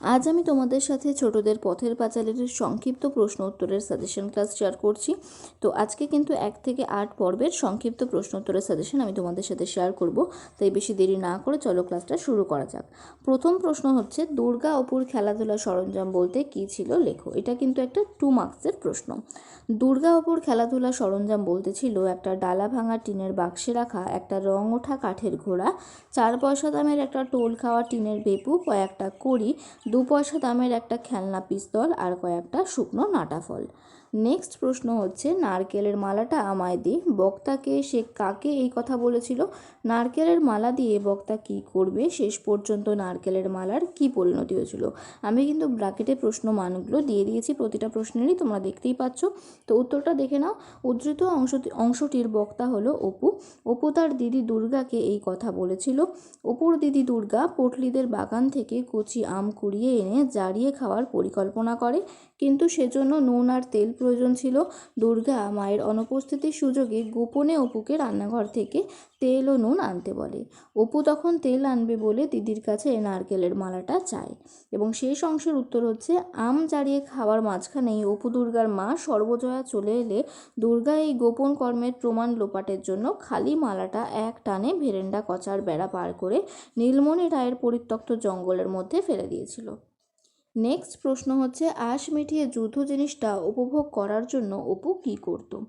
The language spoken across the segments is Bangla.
আজ আমি তোমাদের সাথে ছোটদের পথের পাঁচালের সংক্ষিপ্ত প্রশ্ন উত্তরের সাজেশন ক্লাস শেয়ার করছি। তো আজকে কিন্তু এক থেকে আট পর্বের সংক্ষিপ্ত প্রশ্ন উত্তরের সাজেশন আমি তোমাদের সাথে শেয়ার করব। তাই বেশি দেরি না করে চলো ক্লাসটা শুরু করা যাক। প্রথম প্রশ্ন হচ্ছে, দুর্গা অপুর খেলাধুলা সরঞ্জাম বলতে কী ছিল? লেখো। এটা কিন্তু একটা টু মার্কসের প্রশ্ন। দুর্গা অপুর খেলাধুলা সরঞ্জাম বলতে ছিল একটা ডালা ভাঙা টিনের বাক্সে রাখা, একটা রং ওঠা কাঠের ঘোড়া, চার পয়সা দামের একটা টোল খাওয়া টিনের বেপু কয়েকটা কড়ি দু পয়সা দামের একটা খেলনা পিস্তল আর কয়েকটা শুকনো নাটা ফল। নেক্সট প্রশ্ন হচ্ছে, নারকেলের মালাটা আমায় দি। বক্তাকে সে কাকে এই কথা বলেছিল? নারকেলের মালা দিয়ে বক্তা কি করবে? শেষ পর্যন্ত নারকেলের মালার কি পরিণতি হয়েছিল? আমি কিন্তু ব্র্যাকেটে প্রশ্ন মানগুলো দিয়ে দিয়েছি, প্রতিটা প্রশ্নেরই তোমরা দেখতেই পাচ্ছ। তো উত্তরটা দেখে নাও। উদ্ধৃত অংশ, অংশটির বক্তা হলো অপু। অপু তার দিদি দুর্গাকে এই কথা বলেছিল। অপুর দিদি দুর্গা পটলিদের বাগান থেকে কচি আম কুড়িয়ে এনে জারিয়ে খাওয়ার পরিকল্পনা করে, কিন্তু সেজন্য নুন আর তেল প্রয়োজন ছিল। দুর্গা মায়ের অনুপস্থিতির সুযোগে গোপনে অপুকে রান্নাঘর থেকে তেল ও নুন আনতে বলে। অপু তখন তেল আনবে বলে দিদির কাছে নারকেলের মালাটা চায় এবং শেষ অংশের উত্তর হচ্ছে, আম জারিয়ে খাওয়ার মাঝখানেই অপু দুর্গার মা সর্বজয়া চলে এলে দুর্গা এই গোপন কর্মের প্রমাণ লোপাটের জন্য খালি মালাটা এক টানে ভেরেন্ডা কচার বেড়া পার করে নীলমণি রায়ের পরিত্যক্ত জঙ্গলের মধ্যে ফেলে দিয়েছিল। নেক্সট প্রশ্ন হচ্ছে, আশ মিটিয়ে যুদ্ধ জিনিসটা উপভোগ করার জন্য অপু কী করতো?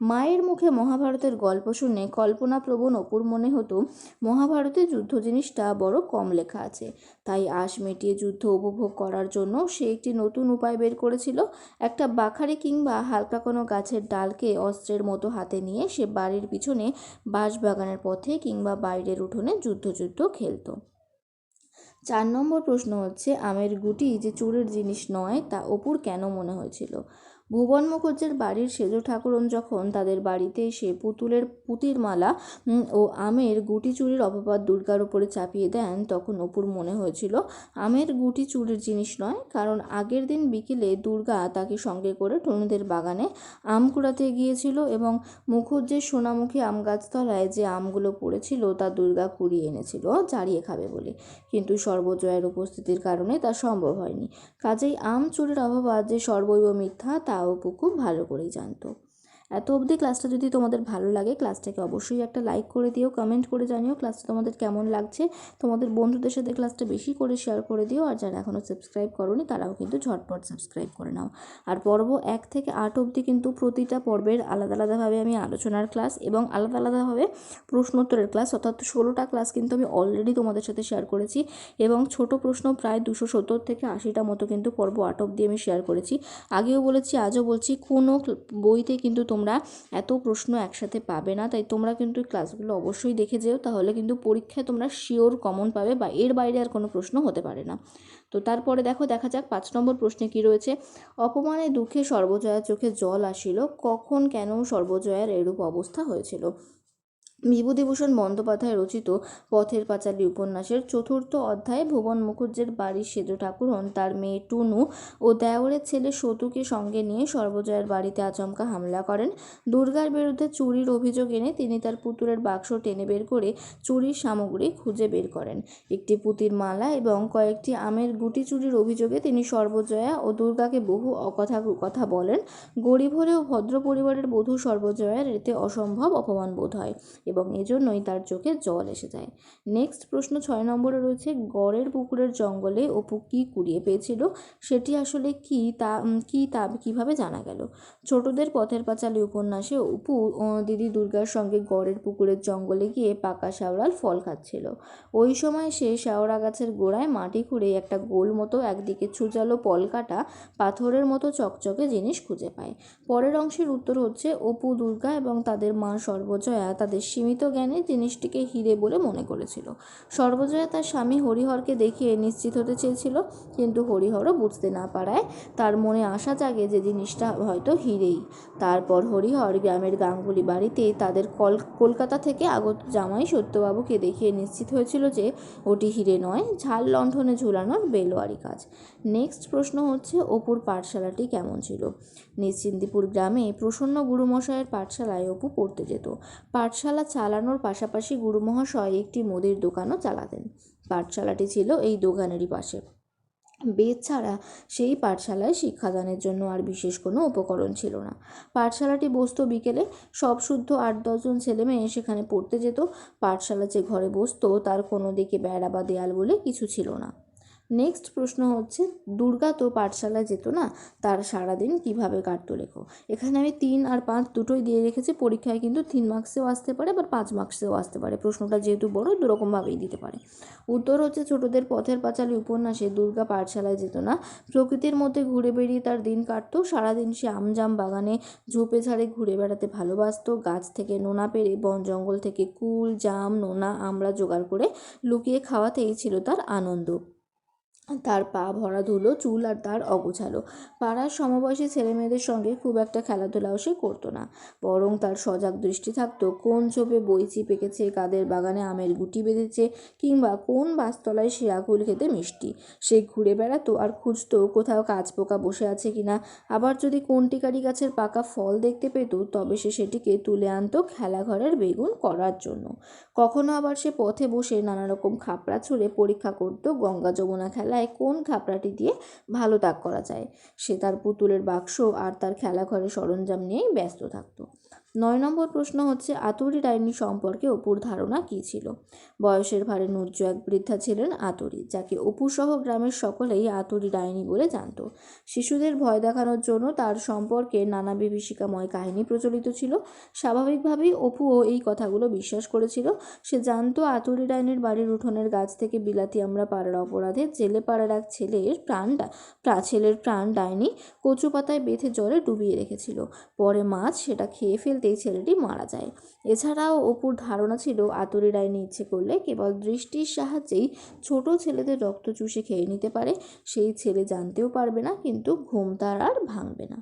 মায়ের মুখে মহাভারতের গল্প শুনে কল্পনাপ্রবণ অপুর মনে হতো, মহাভারতে যুদ্ধ জিনিসটা বড় কম লেখা আছে। তাই আশ মিটিয়ে যুদ্ধ উপভোগ করার জন্য সে একটি নতুন উপায় বের করেছিল। একটা বাখারি কিংবা হালকা কোনো গাছের ডালকে অস্ত্রের মতো হাতে নিয়ে সে বাড়ির পিছনে বাঁশবাগানের পথে কিংবা বাইরের উঠোনে যুদ্ধ যুদ্ধ খেলতো। চার নম্বর প্রশ্ন হচ্ছে, আমের গুটি যে চুরের জিনিস নয়, তা অপুর কেন মনে হয়েছিল? ভুবন মুখুজ্জের বাড়ির সেজ ঠাকুরন যখন তাদের বাড়িতে এসে পুতুলের পুতির মালা ও আমের গুটি চুরির অপবাদ দুর্গার উপরে চাপিয়ে দেন, তখন অপুর মনে হয়েছিল, আমের গুটি চুরির জিনিস নয়, কারণ আগের দিন বিকেলে দুর্গা তাকে সঙ্গে করে টনুদের বাগানে আম কুড়াতে গিয়েছিল এবং মুখুজ্জের সোনামুখী আম গাছতলায় যে আমগুলো পড়েছিল তা দুর্গা কুড়িয়ে এনেছিল জারিয়ে খাবে বলে। কিন্তু সর্বজয়ের উপস্থিতির কারণে তা সম্ভব হয়নি। কাজেই আম চুরির অপবাদ যে সর্বৈব মিথ্যা, তা অপু খুব ভালো করেই জানতো। এত অবধি ক্লাসটা যদি তোমাদের ভালো লাগে, ক্লাসটাকে অবশ্যই একটা লাইক করে দিও কমেন্ট করে জানিও ক্লাসটা তোমাদের কেমন লাগছে। তোমাদের বন্ধুদের সাথে ক্লাসটা বেশি করে শেয়ার করে দিও, আর যারা এখনও সাবস্ক্রাইব করোনি, তারাও কিন্তু ঝটপট সাবস্ক্রাইব করে নাও। আর পর্ব এক থেকে আট অবধি কিন্তু প্রতিটা পর্বের আলাদা আলাদাভাবে আমি আলোচনার ক্লাস এবং আলাদা আলাদাভাবে প্রশ্নোত্তরের ক্লাস অর্থাৎ ষোলোটা ক্লাস কিন্তু আমি অলরেডি তোমাদের সাথে শেয়ার করেছি এবং ছোট প্রশ্ন প্রায় দুশো সত্তর থেকে আশিটা মতো কিন্তু পর্ব আট অবধি আমি শেয়ার করেছি। আগেও বলেছি, আজও বলছি, কোনো বইতে কিন্তু তোমরা এত প্রশ্ন একসাথে পাবে না, তাই তোমরা কিন্তু ক্লাসগুলো অবশ্যই দেখে যেও, তাহলে কিন্তু পরীক্ষায় তোমরা শিওর কমন পাবে বা এর বাইরে আর কোনো প্রশ্ন হতে পারে না। তো তারপরে দেখো, দেখা যাক পাঁচ নম্বর প্রশ্নে কি রয়েছে। অপমানে দুঃখে সর্বজয়ার চোখে জল আসিল, কখন কেন সর্বজয়ার এরূপ অবস্থা হয়েছিল? বিভূতিভূষণ বন্দ্যোপাধ্যায় রচিত পথের পাঁচালী উপন্যাসের চতুর্থ অধ্যায়ে ভুবন মুখুজ্জের বাড়ির সেজ ঠাকুরন, তার মেয়ে টুনু ও দেওরের ছেলে সতুকে সঙ্গে নিয়ে সর্বজয়ের বাড়িতে আচমকা হামলা করেন। দুর্গার বিরুদ্ধে চুরির অভিযোগ এনে তিনি তার পুতুলের বাক্স টেনে বের করে চুরির সামগ্রী খুঁজে বের করেন। একটি পুতির মালা এবং কয়েকটি আমের গুটি চুরির অভিযোগে তিনি সর্বজয়া ও দুর্গাকে বহু অকথা কথা বলেন। গরিব হলেও ভদ্র পরিবারের বধূ সর্বজয়ার এতে অসম্ভব অপমান বোধ হয়। এবং এজন্যই তার চোখে জল এসে যায়। নেক্সট প্রশ্ন ছয় নম্বরে রয়েছে, গড়ের পুকুরের জঙ্গলে অপু কী কুড়িয়ে পেয়েছিল? সেটি আসলে কি তা কি তা কীভাবে জানা গেল? ছোটদের পথের পাঁচালী উপন্যাসে অপু দিদি দুর্গার সঙ্গে গড়ের পুকুরের জঙ্গলে গিয়ে পাকা শ্যাওড়াল ফল খাচ্ছিল। ওই সময় সে শ্যাওড়া গাছের গোড়ায় মাটি খুঁড়ে একটা গোল মতো একদিকে ছুচালো পলকাটা পাথরের মতো চকচকে জিনিস খুঁজে পায়। পরের অংশের উত্তর হচ্ছে, অপু দুর্গা এবং তাদের মা সর্বজয়া তাদের সীমিত জ্ঞানে জিনিসটিকে হিরে বলে মনে করেছিল। সর্বজয়া তার স্বামী হরিহরকে দেখিয়ে নিশ্চিত হতে চেয়েছিল, কিন্তু হরিহরও বুঝতে না পারায় তার মনে আশা জাগে যে জিনিসটা হয়তো হিরেই। তারপর হরিহর গ্রামের গাঙ্গুলি বাড়িতে তাদের কল, কলকাতা থেকে আগত জামাই সত্যবাবুকে দেখিয়ে নিশ্চিত হয়েছিল যে ওটি হিরে নয়, ঝাল লণ্ঠনে ঝুলানোর বেলোয়ারি কাজ। নেক্সট প্রশ্ন হচ্ছে, অপুর পাঠশালাটি কেমন ছিল? নিশ্চিন্দিপুর গ্রামে প্রসন্ন গুরুমশায়ের পাঠশালায় অপু পড়তে যেত। পাঠশালা চালানোর পাশাপাশি গুরুমহাশয় একটি মুদির দোকানও চালাতেন। পাঠশালাটি ছিল এই দোকানেরই পাশে। বেদ ছাড়া সেই পাঠশালায় শিক্ষাদানের জন্য আর বিশেষ কোনো উপকরণ ছিল না। পাঠশালাটি বসতো বিকেলে সব শুদ্ধ আট দশজন ছেলে মেয়ে সেখানে পড়তে যেত। পাঠশালা যে ঘরে বসত, তার কোনো দিকে বেড়া বা দেয়াল বলে কিছু ছিল না। নেক্সট প্রশ্ন হচ্ছে, দুর্গা তো পাঠশালায় যেত না, তার সারাদিন কীভাবে কাটতো লেখো এখানে আমি তিন আর পাঁচ দুটোই দিয়ে রেখেছি, পরীক্ষায় কিন্তু তিন মার্কসেও আসতে পারে আবার পাঁচ মার্কসেও আসতে পারে। প্রশ্নটা যেহেতু বড়, দুরকমভাবেই দিতে পারে। উত্তর হচ্ছে, ছোটদের পথের পাঁচালী উপন্যাসে দুর্গা পাঠশালায় যেত না। প্রকৃতির মধ্যে ঘুরে বেরিয়ে তার দিন কাটতো। সারাদিন সে আমজাম বাগানে ঝোপে ঝাড়ে ঘুরে বেড়াতে ভালোবাসতো। গাছ থেকে নোনা পেরে বন জঙ্গল থেকে কুল, জাম, নোনা আমড়া জোগাড় করে লুকিয়ে খাওয়াতেই ছিল তার আনন্দ। তার পা ভরা ধুলো, চুল আর তার অগোছালো। পাড়ার সমবয়সী ছেলেমেয়েদের সঙ্গে খুব একটা খেলাধুলাও সে করতো না। বরং তার সজাগ দৃষ্টি থাকতো, কোন ছোপে বইচি পেকেছে কাদের বাগানে আমের গুটি বেঁধেছে, কিংবা কোন বাসতলায় সে আকুল খেতে মিষ্টি। সে ঘুরে বেড়াতো আর খুঁজতো কোথাও কাজ পোকা বসে আছে কিনা। আবার যদি কোনটিকারি গাছের পাকা ফল দেখতে পেত, তবে সে সেটিকে তুলে আনতো খেলাঘরের বেগুন করার জন্য। কখনো আবার সে পথে বসে নানা রকম খাপড়া ছুঁড়ে পরীক্ষা করতো গঙ্গা যমুনা খেলায় কোন খাপড়াটি দিয়ে ভালো তাক করা যায়? সে তার পুতুলের বাক্স আর তার খেলাঘরের সরঞ্জাম নিয়েই ব্যস্ত থাকতো। নয় নম্বর প্রশ্ন হচ্ছে, আতুরি ডাইনি সম্পর্কে অপুর ধারণা কী ছিল? বয়সের ভারে নুজ্জ এক বৃদ্ধা ছিলেন আতুরি, যাকে অপুসহ গ্রামের সকলেই আতুরি ডাইনি বলে জানত। শিশুদের ভয় দেখানোর জন্য তার সম্পর্কে নানা বিভীষিকাময় কাহিনী প্রচলিত ছিল। স্বাভাবিকভাবেই অপুও এই কথাগুলো বিশ্বাস করেছিল। সে জানতো আতুরি ডাইনির বাড়ির উঠোনের গাছ থেকে বিলাতি আমরা পাড়ার অপরাধে জেলে পাড়ার এক ছেলের প্রাণ প্রা, ছেলের প্রাণ ডাইনি কচু পাতায় বেঁধে জলে ডুবিয়ে রেখেছিল। পরে মাছ সেটা খেয়ে ফেলতেই ছেলেটি মারা যায়। এছাড়াও অপুর ধারণা ছিল, আতুরি ডাইনি ইচ্ছে করলে কেবল দৃষ্টির সাহায্যেই ছোট ছেলেদের রক্ত চুষে খেয়ে নিতে পারে। সেই ছেলে জানতেও পারবে না, কিন্তু ঘুম তার আর ভাঙবে না।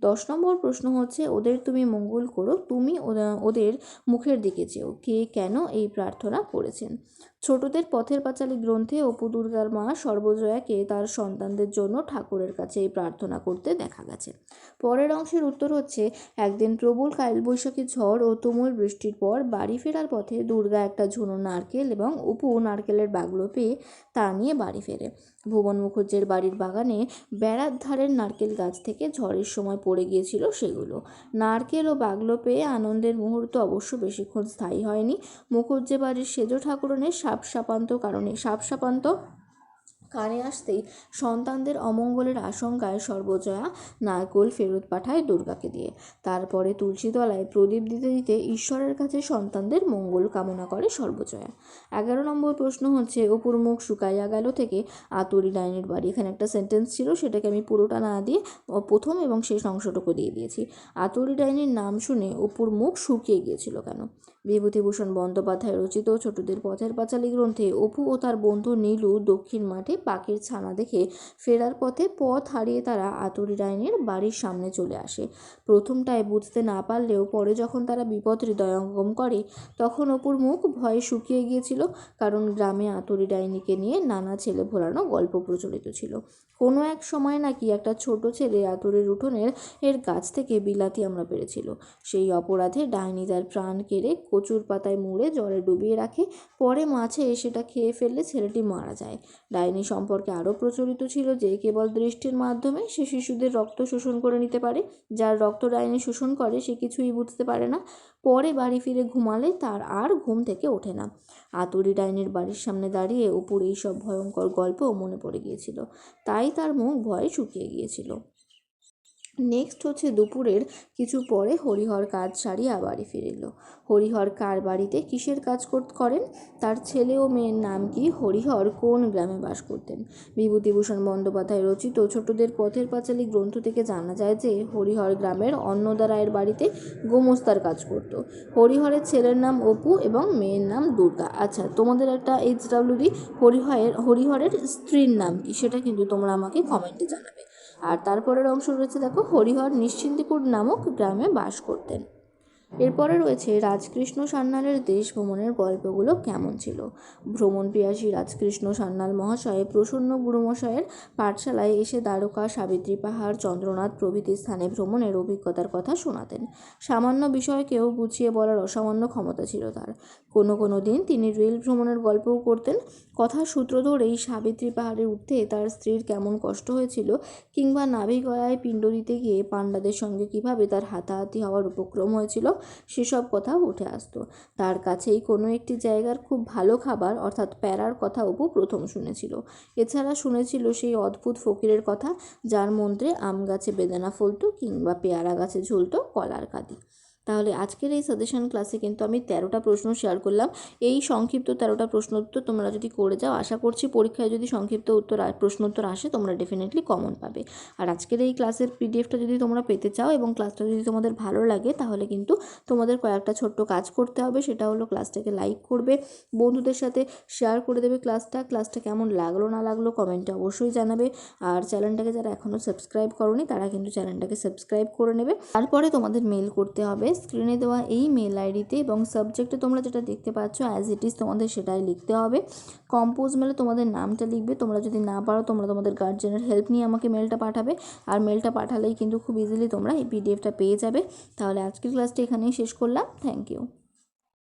দশ নম্বর প্রশ্ন হচ্ছে, ওদের তুমি মঙ্গল করো, তুমি ওদের মুখের দিকে চেও কে কেন এই প্রার্থনা করেছেন? ছোটদের পথের পাঁচালী গ্রন্থে অপু দুর্গার মা সর্বজয়াকে তার সন্তানদের জন্য ঠাকুরের কাছে এই প্রার্থনা করতে দেখা গেছে। পরের অংশের উত্তর হচ্ছে, একদিন প্রবল কালবৈশাখী ঝড় ও তুমুল বৃষ্টির পর বাড়ি ফেরার পথে দুর্গা একটা ঝুনো নারকেল এবং অপু নারকেলের বাগলো পেয়ে তা নিয়ে বাড়ি ফেরে। ভুবন মুখুজ্জের বাড়ির বাগানে বেড়ার ধারের নারকেল গাছ থেকে ঝড়ের সময় পড়ে গিয়েছিল সেগুলো। নারকেল ও বাগলো পেয়ে আনন্দের মুহূর্ত অবশ্য বেশিক্ষণ স্থায়ী হয়নি। মুখুজ্জে বাড়ির সেজ ঠাকুরনের সাপ সাপান্ত কারণে। সাপ সাপান্ত কানে আসতেই সন্তানদের অমঙ্গলের আশঙ্কায় সর্বজয়া নারকোল ফেরত পাঠায় দুর্গাকে দিয়ে। তারপরে তুলসীতলায় প্রদীপ দিতে দিতে ঈশ্বরের কাছে সন্তানদের মঙ্গল কামনা করে সর্বজয়া। এগারো নম্বর প্রশ্ন হচ্ছে, অপুর মুখ শুকাইয়া গেল থেকে আতুরি ডাইনের বাড়ি। এখানে একটা সেন্টেন্স ছিল, সেটাকে আমি পুরোটা না দিয়ে প্রথম এবং শেষ অংশটুকু দিয়ে দিয়েছি। আতুরি ডাইনির নাম শুনে অপুর মুখ শুকিয়ে গিয়েছিল কেন? বিভূতিভূষণ বন্দ্যোপাধ্যায় রচিত ছোটদের পথের পাঁচালী গ্রন্থে অপু ও তার বন্ধু নীলু দক্ষিণ মাঠে পাখির ছানা দেখে ফেরার পথে পথ হারিয়ে তারা আতুরি ডাইনের বাড়ির সামনে চলে আসে। প্রথমটায় বুঝতে না পারলেও পরে যখন তারা বিপদ হৃদয়ঙ্গম করে, তখন অপুর মুখ ভয়ে শুকিয়ে গিয়েছিল, কারণ গ্রামে আতুরি ডাইনিকে নিয়ে নানা ছেলে ভোলানো গল্প প্রচলিত ছিল। কোনো এক সময় নাকি একটা ছোট ছেলে আতুরের উঠোনের এর গাছ থেকে বিলাতি আমরা পেরেছিল। সেই অপরাধে ডাইনি তার প্রাণ কেড়ে কচুর পাতায় মুড়ে জলে ডুবিয়ে রাখে, পরে মাছে সেটা খেয়ে ফেললে ছেলেটি মারা যায়। ডাইনি সম্পর্কে আরও প্রচলিত ছিল যে কেবল দৃষ্টির মাধ্যমে সে শিশুদের রক্ত শোষণ করে নিতে পারে। যার রক্ত ডাইনে শোষণ করে, সে কিছুই বুঝতে পারে না। পরে বাড়ি ফিরে ঘুমালে তার আর ঘুম থেকে ওঠে না। আতুরি ডাইনের বাড়ির সামনে দাঁড়িয়ে ওপর এই সব ভয়ঙ্কর গল্প মনে পড়ে গিয়েছিল। তাই তার মুখ ভয়ে শুকিয়ে গিয়েছিল। নেক্সট হচ্ছে দুপুরের কিছু পরে হরিহর কাজ সারিয়ে বাড়ি ফিরে এলো হরিহর কার বাড়িতে কিসের কাজ করেন? তার ছেলে ও মেয়ের নাম কি? হরিহর কোন গ্রামে বাস করতেন? বিভূতিভূষণ বন্দ্যোপাধ্যায় রচিত ছোটদের পথের পাঁচালী গ্রন্থ থেকে জানা যায় যে, হরিহর গ্রামের অন্নদা রায়ের বাড়িতে গোমস্তার কাজ করত। হরিহরের ছেলের নাম অপু এবং মেয়ের নাম দুর্গা আচ্ছা তোমাদের একটা এইচ ডাব্লিউডি হরিহরের হরিহরের স্ত্রীর নাম কি? সেটা কিন্তু তোমরা আমাকে কমেন্টে জানাবে। আর তারপরের অংশ রয়েছে দেখো হরিহর নিশ্চিন্তিপুর নামক গ্রামে বাস করতেন। এরপরে রয়েছে রাজকৃষ্ণ সান্যালের দেশ ভ্রমণের গল্পগুলো কেমন ছিল? ভ্রমণ পিয়াসী রাজকৃষ্ণ সান্যাল মহাশয় প্রসন্ন গুরুমশায়ের পাঠশালায় এসে দ্বারকা, সাবিত্রী পাহাড়, চন্দ্রনাথ প্রভৃতি স্থানে ভ্রমণের অভিজ্ঞতার কথা শোনাতেন। সামান্য বিষয়কেও গুছিয়ে বলার অসামান্য ক্ষমতা ছিল তার। কোনো কোনো দিন তিনি রেল ভ্রমণের গল্পও করতেন। কথার সূত্র ধরেই সাবিত্রী পাহাড়ে উঠতে তার স্ত্রীর কেমন কষ্ট হয়েছিল কিংবা নাভিগয়ায় পিণ্ড দিতে গিয়ে পাণ্ডাদের সঙ্গে কীভাবে তার হাতাহাতি হওয়ার উপক্রম হয়েছিল সেসব কথা উঠে আসতো। তার কাছেই কোনো একটি জায়গার খুব ভালো খাবার, অর্থাৎ প্যারার কথা অপু প্রথম শুনেছিল। এছাড়া শুনেছিল সেই অদ্ভুত ফকিরের কথা, যার মন্ত্রে আম গাছে বেদানা ফলতো কিংবা পেয়ারা গাছে ঝুলতো কলার কাঁদি। তাহলে আজকের এই সাজেশন ক্লাসে কিন্তু আমি তেরোটা প্রশ্ন শেয়ার করলাম। এই সংক্ষিপ্ত তেরোটা প্রশ্ন উত্তর তোমরা যদি করে যাও, আশা করছি পরীক্ষায় যদি সংক্ষিপ্ত উত্তর প্রশ্ন উত্তর আসে, তোমরা ডেফিনেটলি কমন পাবে। আর আজকের এই ক্লাসের পিডিএফটা যদি তোমরা পেতে চাও এবং ক্লাসটা যদি তোমাদের ভালো লাগে, তাহলে কিন্তু তোমাদের কয়েকটা ছোট্ট কাজ করতে হবে। সেটা হলো ক্লাসটাকে লাইক করবে, বন্ধুদের সাথে শেয়ার করে দেবে ক্লাসটা ক্লাসটা কেমন লাগল, না লাগল কমেন্টে অবশ্যই জানাবে। আর চ্যানেলটাকে যারা এখনও সাবস্ক্রাইব করনি, তারা কিন্তু চ্যানেলটাকে সাবস্ক্রাইব করে নেবে। তারপরে তোমাদের মেল করতে হবে স্ক্রিনে দেওয়া এই মেল আইডিতে এবং সাবজেক্টে তোমরা যেটা দেখতে পাচ্ছ অ্যাজ ইট ইজ তোমাদের সেটাই লিখতে হবে। কম্পোজ মেলে তোমাদের নামটা লিখবে, তোমরা যদি না পারো তোমরা তোমাদের গার্জেনের হেল্প নিয়ে আমাকে মেলটা পাঠাবে। আর মেলটা পাঠালেই কিন্তু খুব ইজিলি তোমরা এই পিডিএফটা পেয়ে যাবে। তাহলে আজকের ক্লাসটা এখানেই শেষ করলাম। Thank you